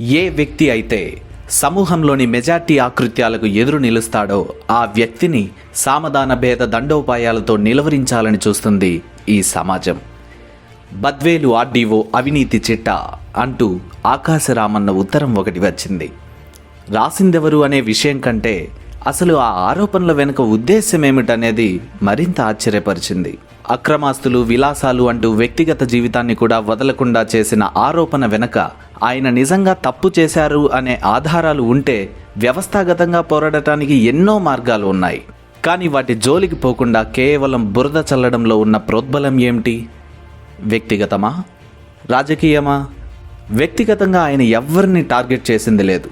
ఏ వ్యక్తి అయితే సమూహంలోని మెజార్టీ ఆకృత్యాలకు ఎదురు నిలుస్తాడో ఆ వ్యక్తిని సామధాన భేద దండోపాయాలతో నిలవరించాలని చూస్తుంది ఈ సమాజం. బద్వేలు ఆర్డీఓ అవినీతి చిట్ట అంటూ ఆకాశరామన్న ఉత్తరం ఒకటి వచ్చింది. రాసిందెవరు అనే విషయం కంటే అసలు ఆ ఆరోపణల వెనుక ఉద్దేశం ఏమిటనేది మరింత ఆశ్చర్యపరిచింది. అక్రమాస్తులు విలాసాలు అంటూ వ్యక్తిగత జీవితాన్ని కూడా వదలకుండా చేసిన ఆరోపణ వెనుక ఆయన నిజంగా తప్పు చేశారు అనే ఆధారాలు ఉంటే వ్యవస్థాగతంగా పోరాడటానికి ఎన్నో మార్గాలు ఉన్నాయి. కానీ వాటి జోలికి పోకుండా కేవలం బురద చల్లడంలో ఉన్న ప్రోద్బలం ఏమిటి? వ్యక్తిగతమా? రాజకీయమా? వ్యక్తిగతంగా ఆయన ఎవ్వరిని టార్గెట్ చేసింది లేదు.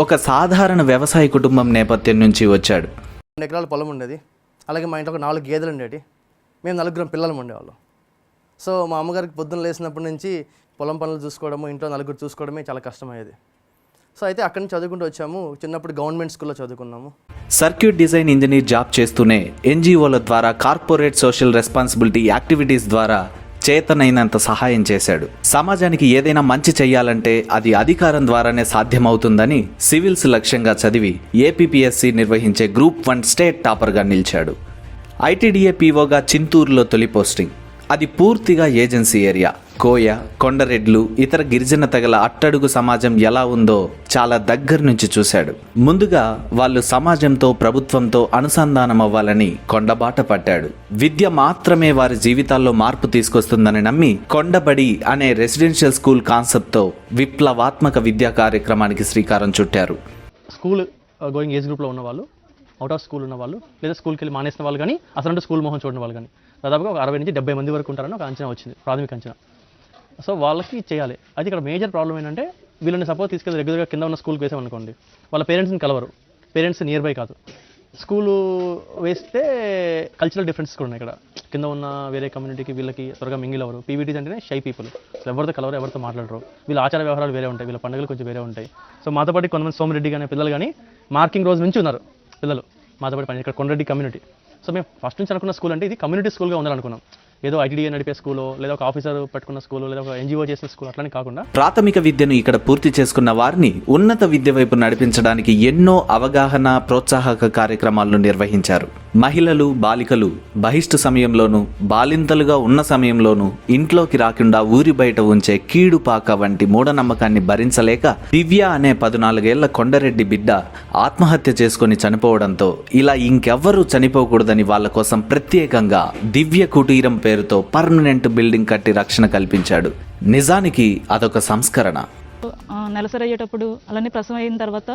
ఒక సాధారణ వ్యవసాయ కుటుంబం నేపథ్యం నుంచి వచ్చాడు. రెండు ఎకరాల పొలం ఉండేది. అలాగే మా ఇంట్లో ఒక నాలుగు గేదెలు ఉండేవి మేము నలుగురం పిల్లలు ఉండేవాళ్ళం. సో మా అమ్మగారికి పొద్దున్న లేచినప్పటి నుంచి పొలం పనులు చూసుకోవడము ఇంట్లో నలుగురు చూసుకోవడమే చాలా కష్టమయ్యేది. సో అయితే అక్కడి నుంచి చదువుకుంటూ వచ్చాము. చిన్నప్పుడు గవర్నమెంట్ స్కూల్లో చదువుకున్నాము. సర్క్యూట్ డిజైన్ ఇంజనీర్ జాబ్ చేస్తూనే ఎన్జిఓల ద్వారా కార్పొరేట్ సోషల్ రెస్పాన్సిబిలిటీ యాక్టివిటీస్ ద్వారా చేతనైనంత సహాయం చేశాడు. సమాజానికి ఏదైనా మంచి చేయాలంటే అది అధికారం ద్వారానే సాధ్యమవుతుందని సివిల్స్ లక్ష్యంగా చదివి ఏపీపీఎస్సి నిర్వహించే గ్రూప్ వన్ స్టేట్ టాపర్గా నిలిచాడు. ఐటీడీఏ పీఓగా చింతూరులో తొలి పోస్టింగ్. అది పూర్తిగా ఏజెన్సీ ఏరియా. కోయ కొండరెడ్లు ఇతర గిరిజన తెగల అట్టడుగు సమాజం ఎలా ఉందో చాలా దగ్గర నుంచి చూశాడు. ముందుగా వాళ్ళు సమాజంతో ప్రభుత్వంతో అనుసంధానం అవ్వాలని కొండబాట పట్టాడు. విద్య మాత్రమే వారి జీవితాల్లో మార్పు తీసుకొస్తుందని నమ్మి కొండబడి అనే రెసిడెన్షియల్ స్కూల్ కాన్సెప్ట్తో విప్లవాత్మక విద్యా కార్యక్రమానికి శ్రీకారం చుట్టారు. స్కూల్ గోయింగ్ ఏజ్ గ్రూప్లో ఉన్న వాళ్ళు అవుట్ ఆఫ్ స్కూల్ ఉన్న వాళ్ళు లేదా స్కూల్కి వెళ్ళి మానేసిన వాళ్ళు కానీ అసలు స్కూల్ మొహం చూడని వాళ్ళు కానీ దాదాపుగా ఒక అరవై నుంచి డెబ్బై మంది వరకు ఉంటారని ఒక అంచనా వచ్చింది ప్రాథమిక అంచనా. సో వాళ్ళకి చేయాలి. అయితే ఇక్కడ మేజర్ ప్రాబ్లం ఏంటంటే వీళ్ళని సపోజ్ తీసుకెళ్ళి రెగ్యులర్గా కింద ఉన్న స్కూల్కి వేసామనుకోండి వాళ్ళ పేరెంట్స్ని కలవరు. పేరెంట్స్ నియర్ బై కాదు. స్కూలు వేస్తే కల్చరల్ డిఫరెన్సెస్ కూడా ఉన్నాయి ఇక్కడ. కింద ఉన్న వేరే కమ్యూనిటీకి వీళ్ళకి త్వరగా మింగిల్ అవ్వరు. పీవీటీస్ అంటేనే షై పీపుల్ అసలు ఎవరితో కలవరు ఎవరితో మాట్లాడరు. వీళ్ళ ఆచార వ్యవహారాలు వేరే ఉంటాయి వీళ్ళ పండుగలు కొంచెం వేరే ఉంటాయి. సో మాతో పాటు కొంతమంది సోమిరెడ్డి కానీ పిల్లలు కానీ మార్కింగ్ రోజు నుంచి ఉన్నారు పిల్లలు. మాతో పాటు పని ఇక్కడ కొండరెడ్డి కమ్యూనిటీ సో మేము ఫస్ట్ నుంచి అనుకున్న స్కూల్ అంటే ఇది కమ్యూనిటీ స్కూల్గా ఉండాలనుకున్నాం. ఏదో ఐటీడీఏ నడిపే స్కూలో లేదా ఒక ఆఫీసర్ పెట్టుకున్న స్కూలో లేదా ఒక ఎన్జిఓ చేసే స్కూల్ అట్లని కాకుండా ప్రాథమిక విద్యను ఇక్కడ పూర్తి చేసుకున్న వారిని ఉన్నత విద్య వైపు నడిపించడానికి ఎన్నో అవగాహన ప్రోత్సాహక కార్యక్రమాలను నిర్వహించారు. మహిళలు బాలికలు బహిష్టు సమయంలోనూ బాలింతలుగా ఉన్న సమయంలోనూ ఇంట్లోకి రాకుండా ఊరి బయట ఉంచే కీడుపాక వంటి మూఢనమ్మకాన్ని భరించలేక దివ్య అనే పదునాలుగేళ్ళ కొండరెడ్డి బిడ్డ ఆత్మహత్య చేసుకుని చనిపోవడంతో ఇలా ఇంకెవ్వరూ చనిపోకూడదని వాళ్ళ కోసం ప్రత్యేకంగా దివ్య కుటీరం పేరుతో పర్మనెంట్ బిల్డింగ్ కట్టి రక్షణ కల్పించాడు. నిజానికి అదొక సంస్కరణ. నెలసరి అయ్యేటప్పుడు అలానే ప్రసవం అయిన తర్వాత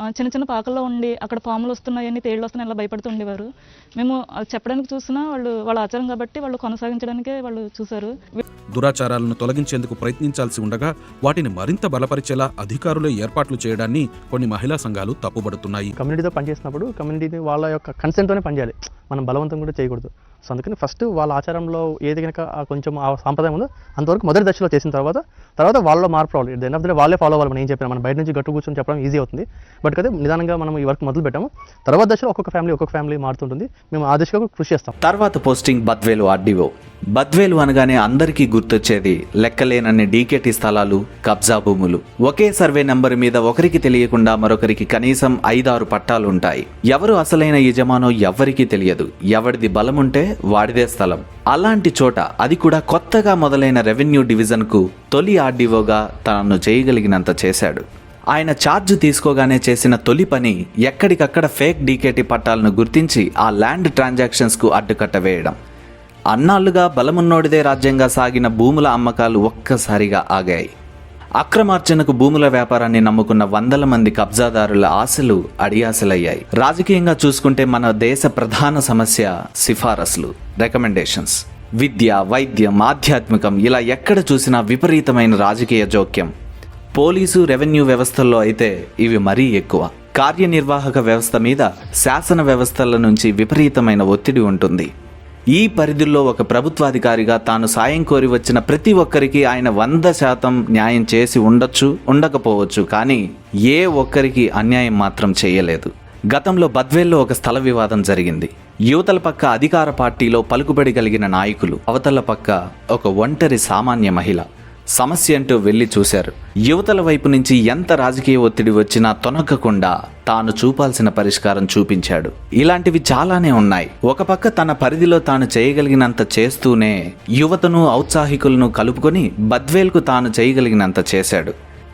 చిన్న చిన్న పాకల్లో ఉండి అక్కడ పాములు వస్తున్నాయని తేళ్ళు వస్తున్నాయి అలా భయపడుతూ ఉండేవారు. మేము అది చెప్పడానికి చూసినా వాళ్ళు వాళ్ళ ఆచారం కాబట్టి వాళ్ళు కొనసాగించడానికే వాళ్ళు చూశారు. దురాచారాలను తొలగించేందుకు ప్రయత్నించాల్సి ఉండగా వాటిని మరింత బలపరిచేలా అధికారులే ఏర్పాట్లు చేయడాన్ని కొన్ని మహిళా సంఘాలు తప్పుపడుతున్నాయి కమ్యూనిటీతో పనిచేసినప్పుడు కమ్యూనిటీ వాళ్ళ యొక్క కన్సెంట్తోనే పనిచేయాలి. మనం బలవంతం కూడా చేయకూడదు. సో అందుకని ఫస్ట్ వాళ్ళ ఆచారంలో ఏది కనుక కొంచెం ఆ సాంప్రదాయం ఉందో అంతవరకు మొదటి దశలో చేసిన తర్వాత తర్వాత వాళ్ళలో మార్పు రావాలి. ఎట్ ఎండ్ ఆఫ్ ద వాళ్ళే ఫాలో అవ్వాలి. మనం ఏం చెప్పినా మనం బయట నుంచి గట్టు కూర్చొని చెప్పడం ఈజీ అవుతుంది. బట్ కదా నిదానంగా మనం ఈ వర్క్ మొదలు పెట్టాము. తర్వాత దశలో ఒక్కొక్క ఫ్యామిలీ ఒక్కొక్క ఫ్యామిలీ మారుతుంటుంది. మేము ఆ దశకు కృషి చేస్తాం. తర్వాత పోస్టింగ్ బద్వేలు ఆర్డీఓ. బద్వేలు అనగానే అందరికీ గుర్తొచ్చేది లెక్కలేనన్ని డీకేటీ స్థలాలు కబ్జా భూములు. ఒకే సర్వే నంబర్ మీద ఒకరికి తెలియకుండా మరొకరికి కనీసం ఐదారు పట్టాలు ఉంటాయి. ఎవరు అసలైన యజమానో ఎవ్వరికీ తెలియదు. ఎవరిది బలముంటే వాడిదే స్థలం. అలాంటి చోట అది కూడా కొత్తగా మొదలైన రెవెన్యూ డివిజన్కు తొలి ఆర్డీఓగా తనను చేయగలిగినంత చేశాడు. ఆయన ఛార్జ్ తీసుకోగానే చేసిన తొలి పని ఎక్కడికక్కడ ఫేక్ డీకేటీ పట్టాలను గుర్తించి ఆ ల్యాండ్ ట్రాన్సాక్షన్స్కు అడ్డుకట్ట వేయడం. అన్నాళ్ళుగా బలమున్నోడిదే రాజ్యంగా సాగిన భూముల అమ్మకాలు ఒక్కసారిగా ఆగాయి. అక్రమార్జనకు భూముల వ్యాపారాన్ని నమ్ముకున్న వందల మంది కబ్జాదారుల ఆశలు అడియాసలయ్యాయి రాజకీయంగా చూసుకుంటే మన దేశ ప్రధాన సమస్య సిఫారసులు రికమెండేషన్స్ విద్య వైద్యం ఆధ్యాత్మికం ఇలా ఎక్కడ చూసినా విపరీతమైన రాజకీయ జోక్యం. పోలీసు రెవెన్యూ వ్యవస్థల్లో అయితే ఇవి మరీ ఎక్కువ. కార్యనిర్వాహక వ్యవస్థ మీద శాసన వ్యవస్థల నుంచి విపరీతమైన ఒత్తిడి ఉంటుంది. ఈ పరిధిలో ఒక ప్రభుత్వాధికారిగా తాను సాయం కోరి వచ్చిన ప్రతి ఒక్కరికి ఆయన వంద శాతం న్యాయం చేసి ఉండొచ్చు ఉండకపోవచ్చు. కానీ ఏ ఒక్కరికి అన్యాయం మాత్రం చేయలేదు. గతంలో బద్వేల్లో ఒక స్థల వివాదం జరిగింది. యువతల పక్క అధికార పార్టీలో పలుకుబడి కలిగిన నాయకులు అవతల పక్క ఒక ఒంటరి సామాన్య మహిళ. సమస్య అంటూ వెళ్ళి చూశారు. యువతల వైపు నుంచి ఎంత రాజకీయ ఒత్తిడి వచ్చినా తొనకకుండా తాను చూపాల్సిన పరిష్కారం చూపించాడు. ఇలాంటివి చాలానే ఉన్నాయి. ఒక పక్క తన పరిధిలో తాను చేయగలిగినంత చేస్తూనే యువతను ఔత్సాహికులను కలుపుకొని బద్వేల్కు తాను చేయగలిగినంత చేశాడు.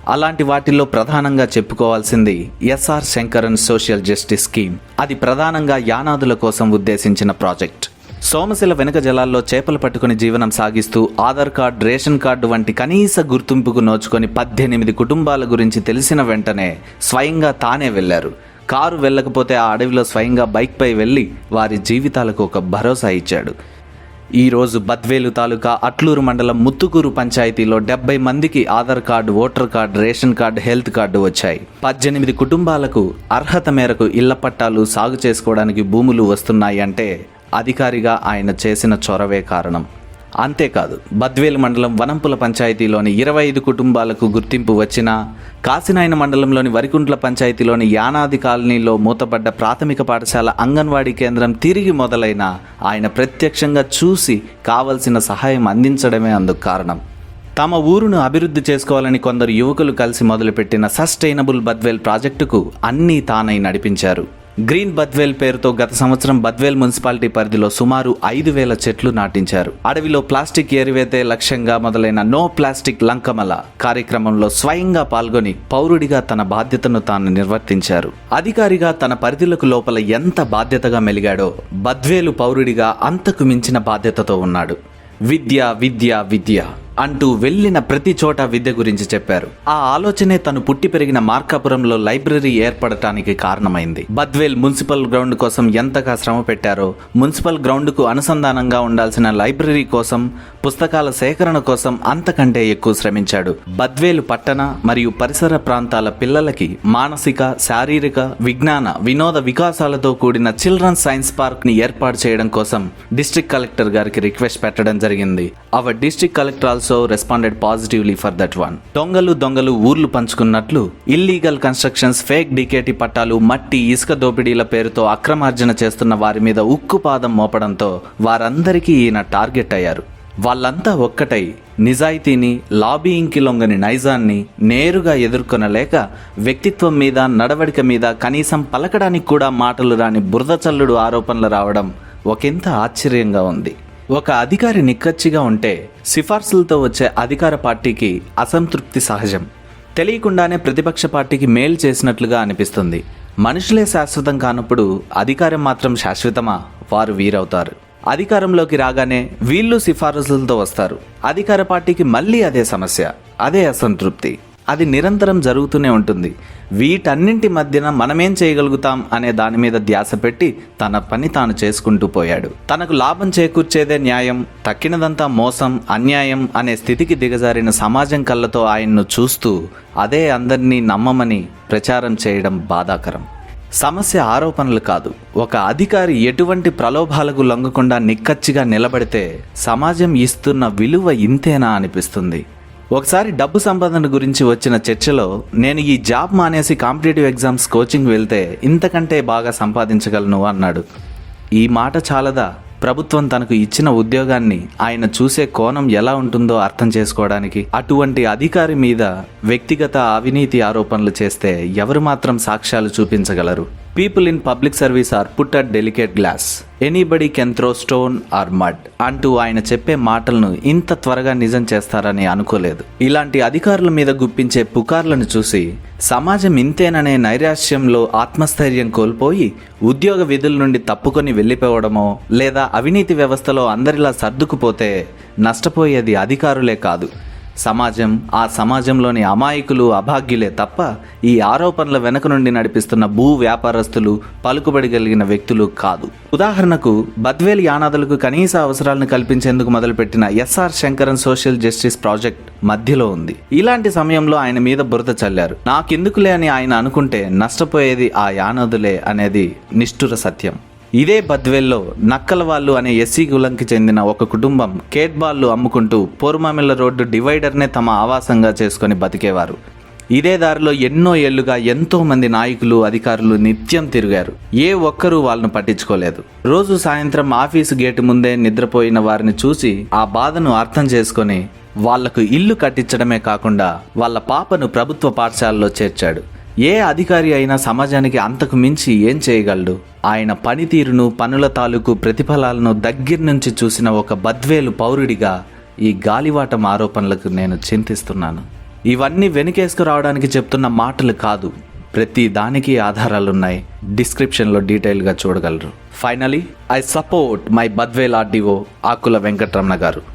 అలాంటి వాటిల్లో ప్రధానంగా చెప్పుకోవాల్సింది S R Sankaran social justice scheme. అది ప్రధానంగా యానాదుల కోసం ఉద్దేశించిన ప్రాజెక్ట్. సోమశిల వెనుక జలాల్లో చేపలు పట్టుకుని జీవనం సాగిస్తూ ఆధార్ కార్డ్ రేషన్ కార్డు వంటి కనీస గుర్తింపుకు నోచుకొని పద్దెనిమిది కుటుంబాల గురించి తెలిసిన వెంటనే స్వయంగా తానే వెళ్ళారు కారు వెళ్ళకపోతే ఆ అడవిలో స్వయంగా బైక్పై వెళ్ళి వారి జీవితాలకు ఒక భరోసా ఇచ్చాడు. ఈరోజు బద్వేలు తాలూకా అట్లూరు మండలం ముత్తుకూరు పంచాయతీలో డెబ్బై మందికి Aadhaar card voter card ration card health card వచ్చాయి. పద్దెనిమిది కుటుంబాలకు అర్హత మేరకు ఇళ్ళ పట్టాలు సాగు చేసుకోవడానికి భూములు వస్తున్నాయి అంటే అధికారిగా ఆయన చేసిన చొరవే కారణం. అంతేకాదు బద్వేల్ మండలం వనంపుల పంచాయతీలోని ఇరవై ఐదు కుటుంబాలకు గుర్తింపు వచ్చిన కాసినాయన మండలంలోని వరికుంట్ల పంచాయతీలోని యానాది కాలనీలో మూతపడ్డ ప్రాథమిక పాఠశాల అంగన్వాడీ కేంద్రం తిరిగి మొదలైన ఆయన ప్రత్యక్షంగా చూసి కావలసిన సహాయం అందించడమే అందుకు కారణం. తమ ఊరును అభివృద్ధి చేసుకోవాలని కొందరు యువకులు కలిసి మొదలుపెట్టిన సస్టైనబుల్ బద్వేల్ ప్రాజెక్టుకు అన్నీ తానై నడిపించారు. గ్రీన్ బద్వేల్ పేరుతో గత సంవత్సరం బద్వేల్ మున్సిపాలిటీ పరిధిలో సుమారు ఐదు వేల చెట్లు నాటించారు. అడవిలో ప్లాస్టిక్ ఏరివేతే లక్ష్యంగా మొదలైన నో ప్లాస్టిక్ లంకమల కార్యక్రమంలో స్వయంగా పాల్గొని పౌరుడిగా తన బాధ్యతను తాను నిర్వర్తించారు. అధికారిగా తన పరిధిలకు లోపల ఎంత బాధ్యతగా మెలిగాడో బద్వేలు పౌరుడిగా అంతకు మించిన బాధ్యతతో ఉన్నాడు. విద్య విద్య విద్య. అంటూ వెళ్ళిన ప్రతి చోట విద్య గురించి చెప్పారు. ఆ ఆలోచనే తను పుట్టి పెరిగిన మార్కాపురంలో లైబ్రరీ ఏర్పడటానికి కారణమైంది. బద్వేల్ మున్సిపల్ గ్రౌండ్ కోసం ఎంతగా శ్రమ పెట్టారో మున్సిపల్ గ్రౌండ్కు అనుసంధానంగా ఉండాల్సిన లైబ్రరీ కోసం పుస్తకాల సేకరణ కోసం అంతకంటే ఎక్కువ శ్రమించాడు. బద్వేలు పట్టణ మరియు పరిసర ప్రాంతాల పిల్లలకి మానసిక శారీరక విజ్ఞాన వినోద వికాసాలతో కూడిన చిల్డ్రన్ సైన్స్ పార్క్ని ఏర్పాటు చేయడం కోసం డిస్ట్రిక్ట్ కలెక్టర్ గారికి రిక్వెస్ట్ పెట్టడం జరిగింది. అవ district collector also responded positively for that one దొంగలు దొంగలు ఊర్లు పంచుకున్నట్లు illegal constructions fake D K T పట్టాలు మట్టి ఇసుక దోపిడీల పేరుతో అక్రమార్జన చేస్తున్న వారి మీద ఉక్కుపాదం మోపడంతో వారందరికీ ఈయన టార్గెట్ అయ్యారు. వాళ్ళంతా ఒక్కటై నిజాయితీని లాబీయింగ్కి లొంగని నైజాన్ని నేరుగా ఎదుర్కొనలేక వ్యక్తిత్వం మీద నడవడిక మీద కనీసం పలకడానికి కూడా మాటలు రాని బురద చల్లుడు ఆరోపణలు రావడం ఒకంత ఆశ్చర్యంగా ఉంది. ఒక అధికారి నిక్కచ్చిగా ఉంటే సిఫార్సులతో వచ్చే అధికార పార్టీకి అసంతృప్తి సహజం. తెలియకుండానే ప్రతిపక్ష పార్టీకి మేలు చేసినట్లుగా అనిపిస్తుంది. మనుషులే శాశ్వతం కానప్పుడు అధికారం మాత్రం శాశ్వతమా? వారు వీరవుతారు. అధికారంలోకి రాగానే వీళ్ళు సిఫారసులతో వస్తారు. అధికార పార్టీకి మళ్ళీ అదే సమస్య అదే అసంతృప్తి. అది నిరంతరం జరుగుతూనే ఉంటుంది. వీటన్నింటి మధ్యన మనమేం చేయగలుగుతాం అనే దాని మీద ధ్యాస పెట్టి తన పని తాను చేసుకుంటూ పోయాడు. తనకు లాభం చేకూర్చేదే న్యాయం తక్కినదంతా మోసం అన్యాయం అనే స్థితికి దిగజారిన సమాజం కళ్ళతో ఆయన్ను చూస్తూ అదే అందరినీ నమ్మమని ప్రచారం చేయడం బాధాకరం. సమస్య ఆరోపణలు కాదు. ఒక అధికారి ఎటువంటి ప్రలోభాలకు లొంగకుండా నిక్కచ్చిగా నిలబడితే సమాజం ఇస్తున్న విలువ ఇంతేనా అనిపిస్తుంది. ఒకసారి డబ్బు సంపాదన గురించి వచ్చిన చర్చలో నేను ఈ జాబ్ మానేసి కాంపిటేటివ్ ఎగ్జామ్స్ కోచింగ్ వెళ్తే ఇంతకంటే బాగా సంపాదించగలను అన్నాడు. ఈ మాట చాలదా? ప్రభుత్వం తనకు ఇచ్చిన ఉద్యోగాన్ని ఆయన చూసే కోణం ఎలా ఉంటుందో అర్థం చేసుకోవడానికి. అటువంటి అధికారి మీద వ్యక్తిగత అవినీతి ఆరోపణలు చేస్తే ఎవరు మాత్రం సాక్ష్యాలు చూపించగలరు? People in public service are put at delicate glass. Anybody can throw stone or mud అంటూ ఆయన చెప్పే మాటలను ఇంత త్వరగా నిజం చేస్తారని అనుకోలేదు. ఇలాంటి అధికారుల మీద గుప్పించే పుకార్లను చూసి సమాజం ఇంతేననే నైరాశ్యంలో ఆత్మస్థైర్యం కోల్పోయి ఉద్యోగ విధుల నుండి తప్పుకొని వెళ్ళిపోవడమో లేదా అవినీతి వ్యవస్థలో అందరిలా సర్దుకుపోతే నష్టపోయేది అధికారులే కాదు. సమాజం ఆ సమాజంలోని అమాయకులు అభాగ్యులే తప్ప ఈ ఆరోపణల వెనక నుండి నడిపిస్తున్న భూ వ్యాపారస్తులు పలుకుబడి కలిగిన వ్యక్తులు కాదు. ఉదాహరణకు బద్వేల్ యానాదులకు కనీస అవసరాలను కల్పించేందుకు మొదలుపెట్టిన S R Sankaran social justice project మధ్యలో ఉంది. ఇలాంటి సమయంలో ఆయన మీద బురద చల్లారు. నాకెందుకులే అని ఆయన అనుకుంటే నష్టపోయేది ఆ యానాదులే అనేది నిష్ఠుర సత్యం. ఇదే బద్వేల్లో నక్కల వాళ్ళు అనే ఎస్సీ కులంకి చెందిన ఒక కుటుంబం కేట్ బాల్లు అమ్ముకుంటూ పోరుమామిళ్ళ రోడ్డు డివైడర్నే తమ ఆవాసంగా చేసుకొని బతికేవారు. ఇదే దారిలో ఎన్నో ఏళ్ళుగా ఎంతో మంది నాయకులు అధికారులు నిత్యం తిరిగారు. ఏ ఒక్కరూ వాళ్ళను పట్టించుకోలేదు. రోజు సాయంత్రం ఆఫీసు గేటు ముందే నిద్రపోయిన వారిని చూసి ఆ బాధను అర్థం చేసుకొని వాళ్ళకు ఇల్లు కట్టించడమే కాకుండా వాళ్ళ పాపను ప్రభుత్వ పాఠశాలలో చేర్చాడు. ఏ అధికారి అయినా సమాజానికి అంతకు మించి ఏం చేయగలడు? ఆయన పనితీరును పనుల తాలూకు ప్రతిఫలాలను దగ్గర నుంచి చూసిన ఒక బద్వేలు పౌరుడిగా ఈ గాలివాటం ఆరోపణలకు నేను చింతిస్తున్నాను. ఇవన్నీ వెనుకేసుకు రావడానికి చెప్తున్న మాటలు కాదు. ప్రతి దానికి ఆధారాలున్నాయి. డిస్క్రిప్షన్లో డీటెయిల్గా చూడగలరు. Finally I support my Badvel RDO Akula Venkataramana గారు.